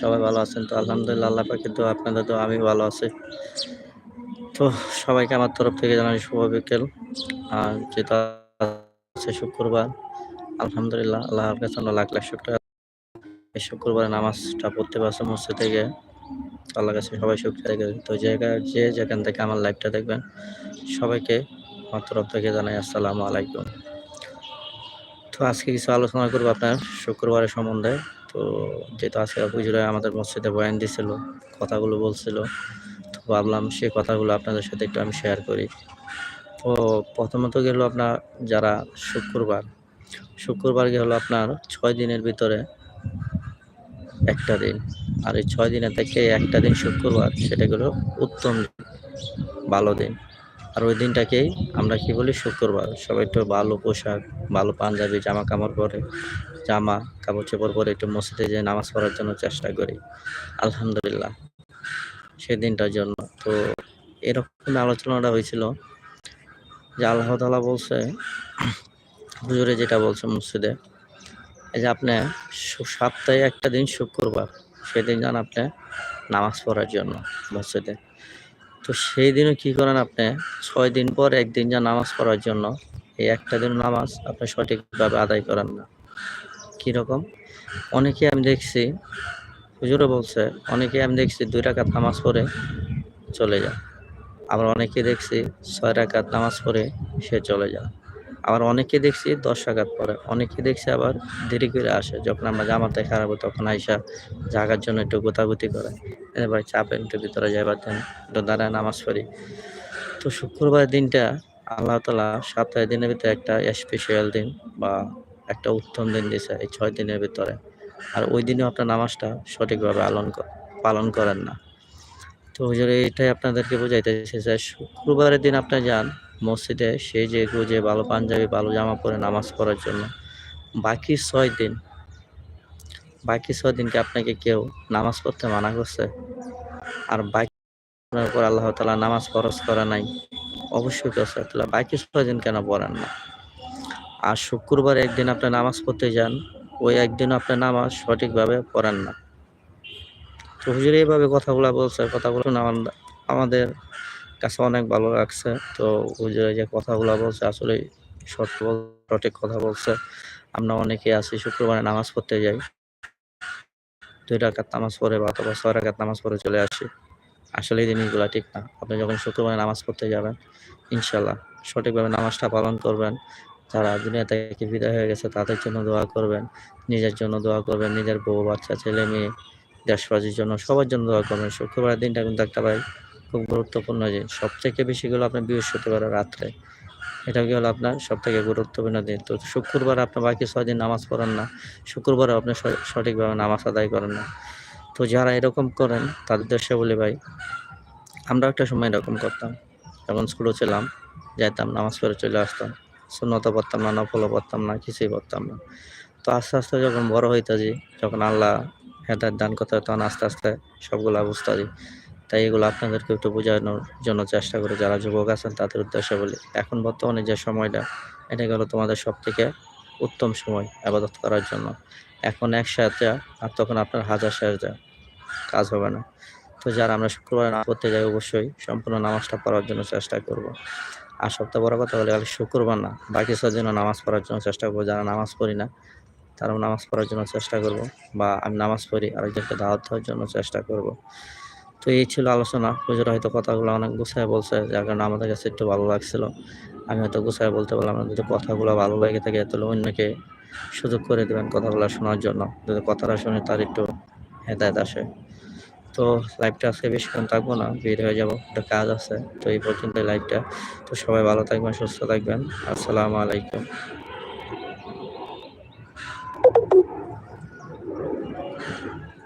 সবাই ভালো আছেন তো? আলহামদুলিল্লাহ, আল্লাহ পাকে তো আপনাদের তো আমি ভালো আছি। তো সবাইকে আমার তরফ থেকে জানাই শুভ বিকেল। আর যেটা আছে শুক্রবার, আলহামদুলিল্লাহ আল্লাহর কাছে আমরা লাখ লাখ শুক্র এই শুক্রবারে নামাজটা পড়তে পারছে মসজিদ থেকে। আল্লাহ কাছে সবাই শুক্রিয়া থেকে তো জায়গায়, যে যেখান থেকে আমার লাইভটা দেখবেন, সবাইকে আমার তরফ থেকে জানাই আসসালামু আলাইকুম। তো আজকে কিছু আলোচনা করব আপনার শুক্রবারের সম্বন্ধে। তো যেহেতু আজকে হুজুরা আমাদের মসজিদে বয়ান দিছিল কথাগুলো বলছিল, তো ভাবলাম সেই কথাগুলো আপনাদের সাথে একটু আমি শেয়ার করি। তো প্রথমত গেল আপনার, যারা শুক্রবার শুক্রবার গেল আপনার ছয় দিনের ভিতরে একটা দিন, আর এই ছয় দিনের থেকে একটা দিন শুক্রবার, সেটা হলো উত্তম ভালো দিন। আর ওই দিনটাকেই আমরা কি বলি, শুক্রবার। সবাই একটু ভালো পোশাক, ভালো পাঞ্জাবি জামা কাপড় পরে, জামা কাপড় চোপড় পরে একটু মসজিদে যে নামাজ পড়ার জন্য চেষ্টা করি। আলহামদুলিল্লাহ, সেই দিনটার জন্য। তো এরকম আলোচনাটা হয়েছিল যে আল্লাহ তালা বলছে, হুজুরে যেটা বলছে মসজিদে, এই যে আপনি সপ্তাহে একটা দিন শুক্রবার, সেদিন যান আপনি নামাজ পড়ার জন্য মসজিদে। তো সেই দিনও কি করেন আপনি? ছয় দিন পর একদিন যা নামাজ পড়ার জন্য, এই একটা দিন নামাজ আপনি সঠিকভাবে আদায় করেন না। কীরকম অনেকে আমি দেখছি হুজুরে বলছে, অনেকে আমি দেখছি দুই রাকাত নামাজ পড়ে চলে যায়। আবার অনেকে দেখছি ছয় রাকাত নামাজ পড়ে সে চলে যায়। আবার অনেকে দেখছি দশ রাকাত পরে অনেকে দেখছি আবার দেরি করে আসে। যখন আমরা জামাতে খারাপ তখন আইসা জাগার জন্য একটু গোতাগুতি করে। এবার চাপে একটু ভিতরে যাইবার দেন দাঁড়ায় নামাজ পড়ি। তো শুক্রবার দিনটা আল্লাহ তালা সপ্তাহে দিনের ভিতরে একটা স্পেশাল দিন বা একটা উত্তম দিন দিছে এই ছয় দিনের ভিতরে। আর ওই দিনেও আপনার নামাজটা সঠিকভাবে পালন পালন করেন না। তো হুজুর, এটাই আপনাদেরকে বোঝাইতে এসেছে শুক্রবারের দিন আপনি যান মসজিদে, সেই যে গুজে ভালো পাঞ্জাবি, ভালো জামা পরে নামাজ পড়ার জন্য। বাকি ছয় দিন বাকি ছয় দিনকে আপনাকে কেউ নামাজ পড়তে মানা করছে। আর বাকি আপনার উপর আল্লাহ তালা নামাজ ফরজ করা নাই। অবশ্যই করছে তাহলে বাকি ছয় দিন কেন পড়েন না? আর শুক্রবার একদিন আপনি নামাজ পড়তে যান, ওই একদিন আপনি নামাজ সঠিকভাবে পড়েন না। তো হুজুর এইভাবে কথাগুলো বলছে, কথাগুলো আমাদের কাছে অনেক ভালো লাগছে। তো হুজুর যে কথাগুলো বলছে আসলে সঠিক কথা বলছে। আমরা অনেকে আছি শুক্রবারে নামাজ পড়তে যাই। দুই রাকাত নামাজ পড়ে বা অথবা ছয় রাকাত নামাজ পড়ে চলে আসি। আসলে এই জিনিসগুলো ঠিক না। আপনি যখন শুক্রবারে নামাজ পড়তে যাবেন ইনশাল্লাহ সঠিকভাবে নামাজটা পালন করবেন। যারা দুনিয়া থেকে বিদায় হয়ে গেছে, তাদের জন্য দোয়া করবেন। নিজের জন্য দোয়া করবেন। নিজের বউ, বাচ্চা, ছেলে, মেয়ে, দেশবাসীর জন্য সবার জন্য দোয়া করবেন। শুক্রবারের দিনটা কিন্তু একটা ভাই খুব গুরুত্বপূর্ণ যে সব থেকে বেশি গেলো আপনার বৃহস্পতিবার রাত্রে। এটা কি হলো আপনার সব থেকে গুরুত্বপূর্ণ দিন? তো শুক্রবার আপনার বাকি ছয় দিন নামাজ পড়েন না। শুক্রবারে আপনি সঠিকভাবে নামাজ আদায় করেন না। তো যারা এরকম করেন, তাদের দেশে বলি ভাই, আমরা একটা সময় এরকম করতাম। যখন স্কুলে ছিলাম, যাইতাম, নামাজ পড়ে চলে আসতাম। শূন্যত পড়তাম না নফলও পড়তাম না, কিছুই পড়তাম না। তো আস্তে আস্তে যখন বড় হইতাছি, যখন আল্লাহ হেদার দান করতে তখন আস্তে আস্তে সবগুলা বুঝতাছি। তাই এগুলো আপনাদেরকে একটু বোঝানোর জন্য চেষ্টা করে। যারা যুবক আছেন, তাদের উদ্দেশ্যে বলি, এখন বর্তমানে যে সময়টা, এটা গেল তোমাদের সব থেকে উত্তম সময় আবাদত করার জন্য। এখন এক একসাথে, আর তখন আপনার হাজার সাজা কাজ হবে না। তো যারা আমরা শুক্রবার না করতে যাই, অবশ্যই সম্পূর্ণ নামাজটা পড়ার জন্য চেষ্টা করব। আর সবথেকে বড় কথা বলে খালি শুক্রবার না, বাকি জন্য নামাজ পড়ার জন্য চেষ্টা করব। যারা নামাজ পড়ি না, তারাও নামাজ পড়ার জন্য চেষ্টা করব, বা আমি নামাজ পড়ি, আরেকজনকে দাওয়াত দেওয়ার জন্য চেষ্টা করব। তো এই ছিল আলোচনা। পুজোরা হয়তো কথাগুলো অনেক গুছায় বলছে, যার কারণে আমাদের কাছে একটু ভালো লাগছিল। আমি হয়তো গুছায় বলতে পারলাম না, যদি কথাগুলো ভালো লেগে থাকে, তাহলে অন্যকে সুযোগ করে দেবেন কথাগুলো শোনার জন্য। যদি কথাটা শুনে তার একটু হেদায়ত আসে। তো লাইভটা আজকে বেশিক্ষণ থাকব না, বের হয়ে যাব, একটা কাজ আছে, তো এই পর্যন্ত লাইভটা তো সবাই ভালো থাকবেন, সুস্থ থাকবেন। আসসালামু আলাইকুম। Thank you.